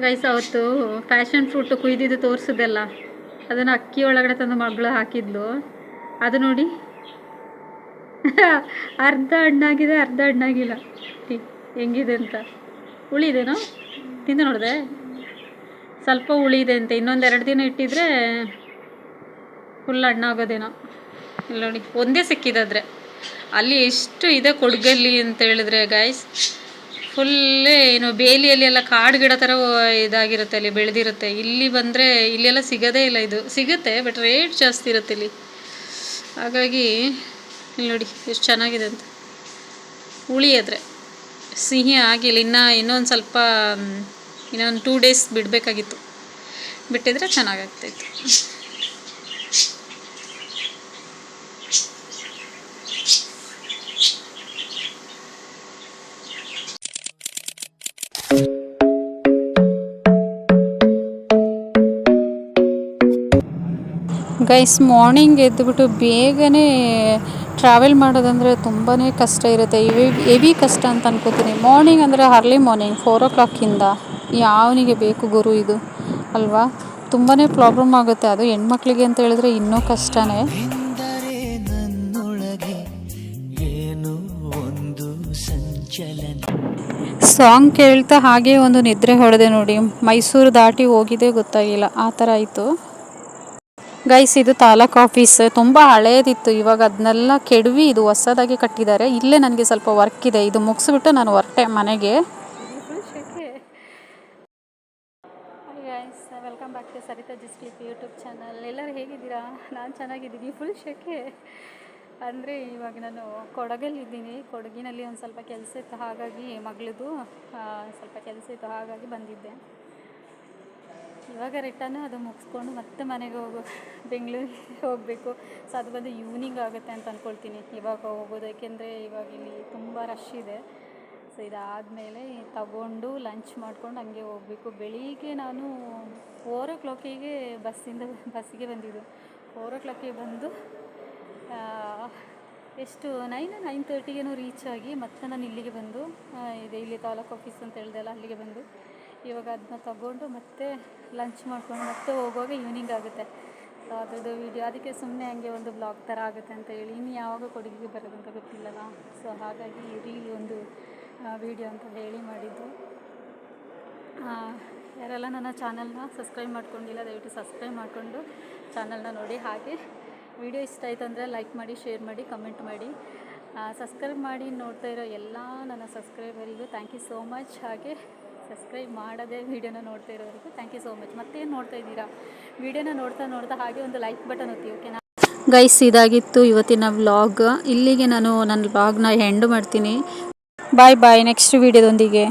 Guys ಅವತ್ತು passion fruit ಕುಯ್ದಿದ್ದು ತೋರಿಸಿದೆಲ್ಲ. ಅದನ್ನು ಅಕ್ಕಿ ಒಳಗಡೆ ತಂದು ಮಗಳು ಹಾಕಿದ್ಲು. ಅದು ನೋಡಿ. ಅರ್ಧ ಹಣ್ಣಾಗಿದೆ, ಅರ್ಧ ಹಣ್ಣಾಗಿಲ್ಲ. ಹೆಂಗಿದೆ ಅಂತ. ಉಳಿದೇನೋ ತಿಂದು ನೋಡಿದೆ. ಸ್ವಲ್ಪ ಉಳಿದೆ ಅಂತ. ಇನ್ನೊಂದು ಎರಡು ದಿನ ಇಟ್ಟಿದ್ರೆ ಫುಲ್ ಹಣ್ಣಾಗೋದೇನೋ. ಇಲ್ಲ ನೋಡಿ, ಒಂದೇ ಸಿಕ್ಕಿದಾದರೆ ಅಲ್ಲಿ ಎಷ್ಟು ಇದೆ ಕೊಡಗಲ್ಲಿ ಅಂತ ಹೇಳಿದ್ರೆ ಗಾಯ್ಸ್ ಫುಲ್ಲೇ ಏನು ಬೇಲಿಯಲ್ಲಿ ಎಲ್ಲ ಕಾಡು ಗಿಡ ಥರ ಇದಾಗಿರುತ್ತೆ ಅಲ್ಲಿ, ಬೆಳೆದಿರುತ್ತೆ. ಇಲ್ಲಿ ಬಂದರೆ ಇಲ್ಲೆಲ್ಲ ಸಿಗೋದೇ ಇಲ್ಲ ಇದು. ಸಿಗುತ್ತೆ ಬಟ್ ರೇಟ್ ಜಾಸ್ತಿ ಇರುತ್ತೆ ಇಲ್ಲಿ. ಹಾಗಾಗಿ, ಇಲ್ಲಿ ನೋಡಿ, ಎಷ್ಟು ಚೆನ್ನಾಗಿದೆ ಅಂತ. ಉಳಿಯದ್ರೆ ಸಿಹಿ ಆಗಿಲ್ಲ. ಇನ್ನು ಇನ್ನೊಂದು ಸ್ವಲ್ಪ ಇನ್ನೊಂದು ಟೂ ಡೇಸ್ ಬಿಡಬೇಕಾಗಿತ್ತು. ಬಿಟ್ಟಿದ್ರೆ ಚೆನ್ನಾಗಾಗ್ತಾಯಿತ್ತು ಗೈಸ್ ಮಾರ್ನಿಂಗ್ ಎದ್ದುಬಿಟ್ಟು ಬೇಗನೆ ಟ್ರಾವೆಲ್ ಮಾಡೋದಂದರೆ ತುಂಬಾ ಕಷ್ಟ ಇರುತ್ತೆ. ಇವಿ ಹೆವಿ ಕಷ್ಟ ಅಂತ ಅನ್ಕೋತೀನಿ. ಮಾರ್ನಿಂಗ್ ಅಂದರೆ ಅರ್ಲಿ ಮಾರ್ನಿಂಗ್ ಫೋರ್ ಓ ಕ್ಲಾಕಿಂದ ಯಾವನಿಗೆ ಬೇಕು ಗುರು ಇದು ಅಲ್ವಾ? ತುಂಬಾ ಪ್ರಾಬ್ಲಮ್ ಆಗುತ್ತೆ. ಅದು ಹೆಣ್ಮಕ್ಳಿಗೆ ಅಂತ ಹೇಳಿದ್ರೆ ಇನ್ನೂ ಕಷ್ಟನೇ. ಸಾಂಗ್ ಕೇಳ್ತಾ ಹಾಗೆ ಒಂದು ನಿದ್ರೆ ಹೊಡೆದೆ ನೋಡಿ. ಮೈಸೂರು ದಾಟಿ ಹೋಗಿದೆ ಗೊತ್ತಾಗಿಲ್ಲ. ಆ ಥರ ಆಯಿತು. ಗೈಸ್ ಇದು ತಾಲೂಕ್ ಆಫೀಸ್ ತುಂಬ ಹಳೇದಿತ್ತು. ಇವಾಗ ಅದನ್ನೆಲ್ಲ ಕೆಡವಿ ಇದು ಹೊಸದಾಗಿ ಕಟ್ಟಿದ್ದಾರೆ. ಇಲ್ಲೇ ನನಗೆ ಸ್ವಲ್ಪ ವರ್ಕ್ ಇದೆ. ಇದು ಮುಗಿಸ್ಬಿಟ್ಟು ನಾನು ಹೊರಟೆ ಮನೆಗೆ. ವೆಲ್ಕಮ್ ಬ್ಯಾಕ್ ಟು ಸರಿತಾ ಜಿಸ್ಲಿಪ್ ಯೂಟ್ಯೂಬ್ ಚಾನಲ್ ಎಲ್ಲರೂ ಹೇಗಿದ್ದೀರಾ? ನಾನು ಚೆನ್ನಾಗಿದ್ದೀನಿ. ಫುಲ್ ಶೆಕೆ. ಅಂದರೆ ಇವಾಗ ನಾನು ಕೊಡಗಲ್ಲಿದ್ದೀನಿ. ಕೊಡಗಿನಲ್ಲಿ ಒಂದು ಸ್ವಲ್ಪ ಕೆಲಸ ಇತ್ತು. ಹಾಗಾಗಿ ಮಗಳದು ಸ್ವಲ್ಪ ಕೆಲಸ ಇತ್ತು. ಹಾಗಾಗಿ ಬಂದಿದ್ದೆ. ಇವಾಗ ರಿಟರ್ನು ಅದು ಮುಗಿಸ್ಕೊಂಡು ಮತ್ತೆ ಮನೆಗೆ ಹೋಗು, ಬೆಂಗಳೂರಿಗೆ ಹೋಗಬೇಕು. ಸೊ ಅದು ಬಂದು ಈವ್ನಿಂಗ್ ಆಗುತ್ತೆ ಅಂತ ಅಂದ್ಕೊಳ್ತೀನಿ ಇವಾಗ ಹೋಗೋದು ಏಕೆಂದರೆ ಇವಾಗ ಇಲ್ಲಿ ತುಂಬ ರಶ್ ಇದೆ. ಸೊ ಇದಾದಮೇಲೆ ತಗೊಂಡು ಲಂಚ್ ಮಾಡ್ಕೊಂಡು ಹಂಗೆ ಹೋಗಬೇಕು. ಬೆಳಿಗ್ಗೆ ನಾನು ಫೋರ್ ಓ ಕ್ಲಾಕಿಗೆ ಬಸ್ಸಿಂದ ಬಸ್ಸಿಗೆ ಬಂದಿದ್ದು. ಫೋರ್ ಓ ಕ್ಲಾಕಿಗೆ ಬಂದು ಎಷ್ಟು ನೈನ್ ನೈನ್ ತರ್ಟಿಗೇನೋ ರೀಚ್ ಆಗಿ ಮತ್ತೆ ನಾನು ಇಲ್ಲಿಗೆ ಬಂದು ಇದೆ, ಇಲ್ಲಿ ತಾಲೂಕು ಆಫೀಸ್ ಅಂತ ಹೇಳ್ದಲ್ಲ ಅಲ್ಲಿಗೆ ಬಂದು. ಇವಾಗ ಅದನ್ನ ತಗೊಂಡು ಮತ್ತೆ ಲಂಚ್ ಮಾಡ್ಕೊಂಡು ಮತ್ತೆ ಹೋಗುವಾಗ ಈವ್ನಿಂಗ್ ಆಗುತ್ತೆ. ಸೊ ಅದ್ರದ್ದು ವೀಡಿಯೋ ಅದಕ್ಕೆ ಸುಮ್ಮನೆ ಹಂಗೆ ಒಂದು ಬ್ಲಾಗ್ ಥರ ಆಗುತ್ತೆ ಅಂತ ಹೇಳಿ. ಇನ್ನು ಯಾವಾಗ ಕೊಡುಗೆಗೆ ಬರೋದಂತ ಗೊತ್ತಿಲ್ಲಲ್ಲ. ಸೊ ಹಾಗಾಗಿ ಇರಲಿ ಒಂದು ವೀಡಿಯೋ ಅಂತ ಹೇಳಿ ಮಾಡಿದ್ದು. ಯಾರೆಲ್ಲ ನನ್ನ ಚಾನಲ್ನ ಸಬ್ಸ್ಕ್ರೈಬ್ ಮಾಡ್ಕೊಂಡಿಲ್ಲ, ದಯವಿಟ್ಟು ಸಬ್ಸ್ಕ್ರೈಬ್ ಮಾಡಿಕೊಂಡು ಚಾನಲ್ನ ನೋಡಿ. ಹಾಗೆ ವಿಡಿಯೋ ಇಷ್ಟ ಆಯ್ತು ಅಂದರೆ ಲೈಕ್ ಮಾಡಿ ಶೇರ್ ಮಾಡಿ ಕಮೆಂಟ್ ಮಾಡಿ. ಸಬ್ಸ್ಕ್ರೈಬ್ ಮಾಡಿ ನೋಡ್ತಾ ಇರೋ ಎಲ್ಲ ನನ್ನ ಸಬ್ಸ್ಕ್ರೈಬರಿಗೂ ಥ್ಯಾಂಕ್ ಯು ಸೋ ಮಚ್ ಹಾಗೆ ಸಬ್ಸ್ಕ್ರೈಬ್ ಮಾಡದೇ ವೀಡಿಯೋನ ನೋಡ್ತಾ ಇರೋರಿಗೂ ಥ್ಯಾಂಕ್ ಯು ಸೋ ಮಚ್ ಮತ್ತೇನು ನೋಡ್ತಾ ಇದ್ದೀರಾ? ವೀಡಿಯೋನ ನೋಡ್ತಾ ನೋಡ್ತಾ ಹಾಗೆ ಒಂದು ಲೈಕ್ ಬಟನ್ ಒತ್ತಿ ಓಕೆನಾ ಗೈಸ್ ಇದಾಗಿತ್ತು ಇವತ್ತಿನ ವ್ಲಾಗ್ ಇಲ್ಲಿಗೆ ನಾನು ನನ್ನ ವ್ಲಾಗ್ನ ಎಂಡ್ ಮಾಡ್ತೀನಿ. ಬಾಯ್ ಬಾಯ್ ನೆಕ್ಸ್ಟ್ ವೀಡಿಯೋದೊಂದಿಗೆ